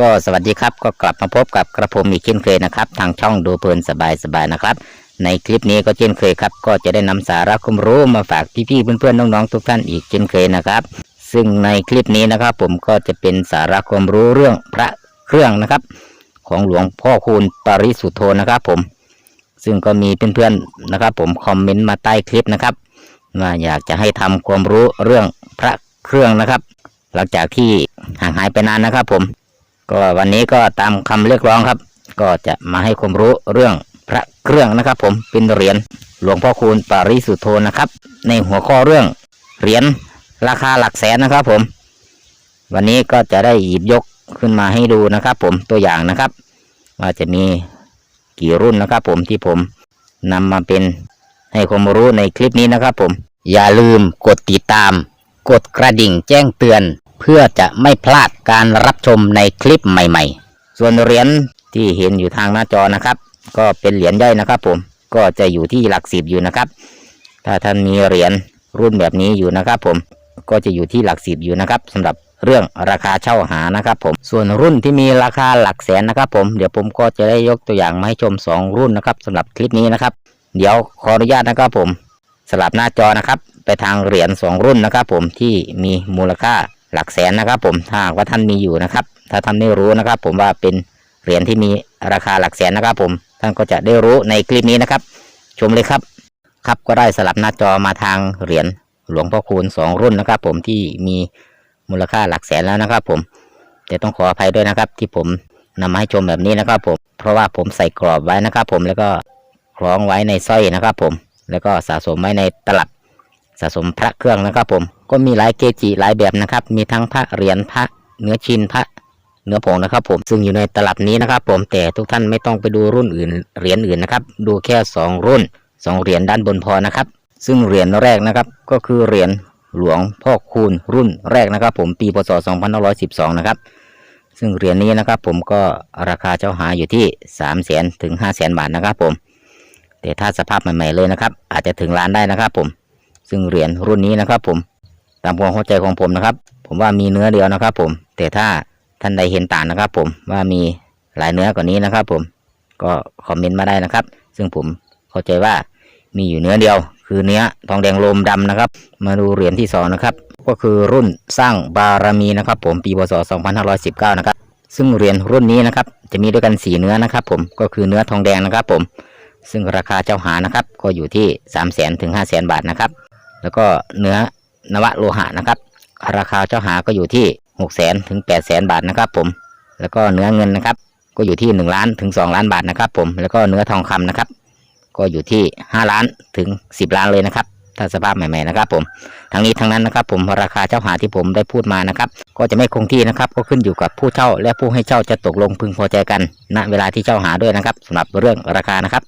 ก็สวัสดีครับก็กลับมาพบกับกระผมอีกเช่นเคยนะครับ ทางช่องดูเพลินสบายสบายๆนะครับ ในคลิปนี้ก็เช่นเคยครับ ก็จะได้นำสาระความรู้มาฝากพี่ๆเพื่อนๆน้องๆทุกท่านอีกเช่นเคยนะครับ ซึ่งในคลิปนี้นะครับ ผมก็จะเป็นสาระความรู้เรื่องพระเครื่องนะครับ ของหลวงพ่อคูณปริสุทธโธนะครับ ผม ซึ่งก็มีเพื่อนๆนะครับ ผมคอมเมนต์มาใต้คลิปนะครับว่าอยากจะให้ทำความรู้เรื่องพระเครื่องนะครับ หลังจากที่ห่างหายไปนานนะครับ ผม ก็วันนี้ก็ตามคำเรียกร้องครับ ก็จะมาให้ความรู้เรื่องพระเครื่องนะครับ ผมเป็นเหรียญหลวงพ่อคูณปาริสุทธโธนะครับ ในหัวข้อเรื่องเหรียญราคาหลักแสนนะครับผม วันนี้ก็จะได้หยิบยกขึ้นมาให้ดูนะครับ ผมตัวอย่างนะครับ ว่าจะมีกี่รุ่นนะครับ ผมที่ผมนำมาเป็นให้ความรู้ในคลิปนี้นะครับ ผม อย่าลืมกดติดตาม กดกระดิ่งแจ้งเตือน เพื่อจะไม่พลาดการรับชมในคลิปใหม่ ๆ ส่วนเหรียญที่เห็นอยู่ทางหน้าจอนะครับ ก็เป็นเหรียญย่อยนะครับ ผมก็จะอยู่ที่หลักสิบอยู่นะครับ ถ้าท่านมีเหรียญรุ่นแบบนี้อยู่นะครับ ผมก็จะอยู่ที่หลักสิบอยู่นะครับสำหรับเรื่องราคาเช่าหานะครับ ผม ส่วนรุ่นที่มีราคาหลักแสนนะครับ ผมเดี๋ยวผมก็จะได้ยกตัวอย่างมาให้ชมสองรุ่นนะครับสำหรับคลิปนี้นะครับ เดี๋ยวขออนุญาตนะครับ ผมสลับหน้าจอนะครับ ไปทางเหรียญสองรุ่นนะครับ ผมที่มีมูลค่า หลักแสนนะครับ ผมถ้าหากว่าท่านมีอยู่นะครับ ถ้าท่านไม่รู้นะครับ ผมว่าเป็นเหรียญที่มีราคาหลักแสนนะครับ ผมท่านก็จะได้รู้ในคลิปนี้นะครับ ชมเลยครับ ครับก็ได้สลับหน้าจอมาทางเหรียญหลวงพ่อคูณสองรุ่นนะครับ ผมที่มีมูลค่าหลักแสนแล้วนะครับ ผมแต่ต้องขออภัยด้วยนะครับ ที่ผมนำมาให้ชมแบบนี้นะครับ ผมเพราะว่าผมใส่กรอบไว้นะครับ ผมแล้วก็คล้องไว้ในสร้อยนะครับ ผมแล้วก็สะสมไว้ในตลับ สะสมพระเครื่องนะครับ ผมก็มีหลายเกจิหลายแบบนะครับ มีทั้งพระเหรียญพระเนื้อชินพระเนื้อผงนะครับ ผมซึ่งอยู่ในตลับนี้นะครับ ผมแต่ทุกท่านไม่ต้องไปดูรุ่นอื่นเหรียญอื่นนะครับ ดูแค่สองรุ่นสองเหรียญด้านบนพอนะครับ ซึ่งเหรียญแรกนะครับ ก็คือเหรียญหลวงพ่อคูณรุ่นแรกนะครับ ผมปีพศ2512 นะครับ ซึ่งเหรียญนี้นะครับ ผมก็ราคาเจ้าหาอยู่ที่ 3 0 0 0 0 0ถึง5 0 0 0 0 0บาทนะครับ ผม แต่ถ้าสภาพใหม่ ๆเลยนะครับ อาจจะถึงล้านได้นะครับ ผม ซึ่งเหรียญรุ่นนี้นะครับ ผมตามความเข้าใจของผมนะครับ ผมว่ามีเนื้อเดียวนะครับ ผม แต่ถ้าท่านใดเห็นต่างนะครับ ผมว่ามีหลายเนื้อกว่านี้นะครับ ผมก็คอมเมนต์มาได้นะครับ ซึ่งผมเข้าใจว่ามีอยู่เนื้อเดียว คือเนื้อทองแดงโลมดำนะครับ มาดูเหรียญที่สองนะครับก็คือรุ่นสร้างบารมีนะครับ ผมปีพศ2519 นะครับ ซึ่งเหรียญรุ่นนี้นะครับ จะมีด้วยกันสีเนื้อนะครับ ผมก็คือเนื้อทองแดงนะครับ ผมซึ่งราคาเจ้าหานะครับ ก็อยู่ที่ 3 0 0 0 0 0ถึง5 0 0 0 0 0 บาทนะครับ แล้วก็เนื้อนวโลหะนะครับ ราคาเจ้าหาก็อยู่ที่6 0 0 0 0ถึง8 0 0 0 0บาทนะครับ ผม แล้วก็เนื้อเงินนะครับ ก็อยู่ที่1ล้านถึง2ล้านบาทนะครับ ผม แล้วก็เนื้อทองคำนะครับ ก็อยู่ที่5ล้านถึง10ล้านเลยนะครับ ถ้าสภาพใหม่ๆนะครับ ผม ทั้งนี้ทั้งนั้นนะครับ ผม ราคาเจ้าหาที่ผมได้พูดมานะครับ ก็จะไม่คงที่นะครับ ก็ขึ้นอยู่กับผู้เช่าและผู้ให้เช่าจะตกลงพึงพอใจกัน ณ เวลาที่เช่าหาด้วยนะครับสำหรับเรื่องราคานะครับ